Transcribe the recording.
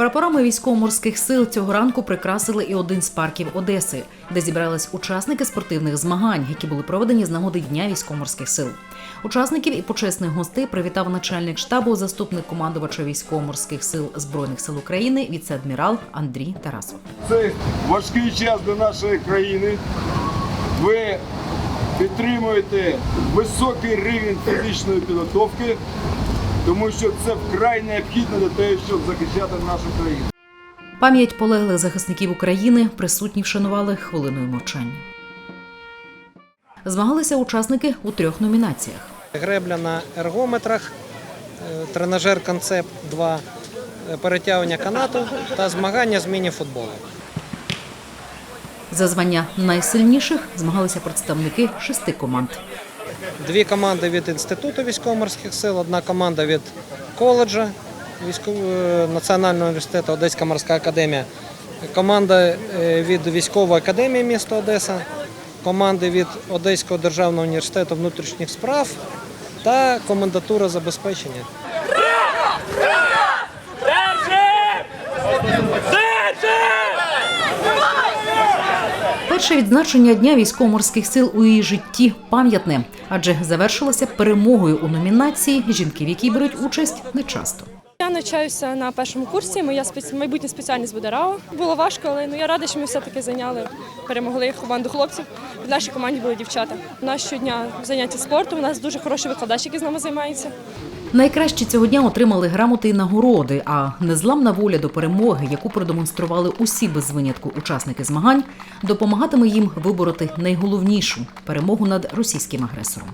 Прапорами військово-морських сил цього ранку прикрасили і один з парків Одеси, де зібрались учасники спортивних змагань, які були проведені з нагоди Дня військово-морських сил. Учасників і почесних гостей привітав начальник штабу, заступник командувача військово-морських сил збройних сил України, віце-адмірал Андрій Тарасов. цей важкий час для нашої країни. Ви підтримуєте високий рівень фізичної підготовки, тому що це вкрай необхідно для того, щоб захищати нашу країну. Пам'ять полеглих захисників України присутні вшанували хвилиною мовчання. Змагалися учасники у трьох номінаціях. Гребля на ергометрах, е, тренажер концепт 2, е, перетягування канату та змагання з міні-футболу. За звання найсильніших змагалися представники шести команд. Дві команди від Інституту військово-морських сил, одна команда від коледжа е, Національного університету Одеська морська академія, команда е, від військової академії міста Одеса, команди від Одеського державного університету внутрішніх справ та комендатура забезпечення. Перше відзначення дня військово-морських сил у її житті пам'ятне, адже завершилося перемогою у номінації, жінки, в якій беруть участь не часто. Я навчаюся на першому курсі. Моя майбутня спеціальність буде РАО. Було важко, але ну я рада, що ми все-таки зайняли, перемогли команду хлопців. В нашій команді були дівчата. У нас щодня заняття спорту. У нас дуже хороші викладачі, які з нами займаються. Найкращі цього дня отримали грамоти і нагороди. А незламна воля до перемоги, яку продемонстрували усі без винятку учасники змагань, допомагатиме їм вибороти найголовнішу перемогу над російським агресором.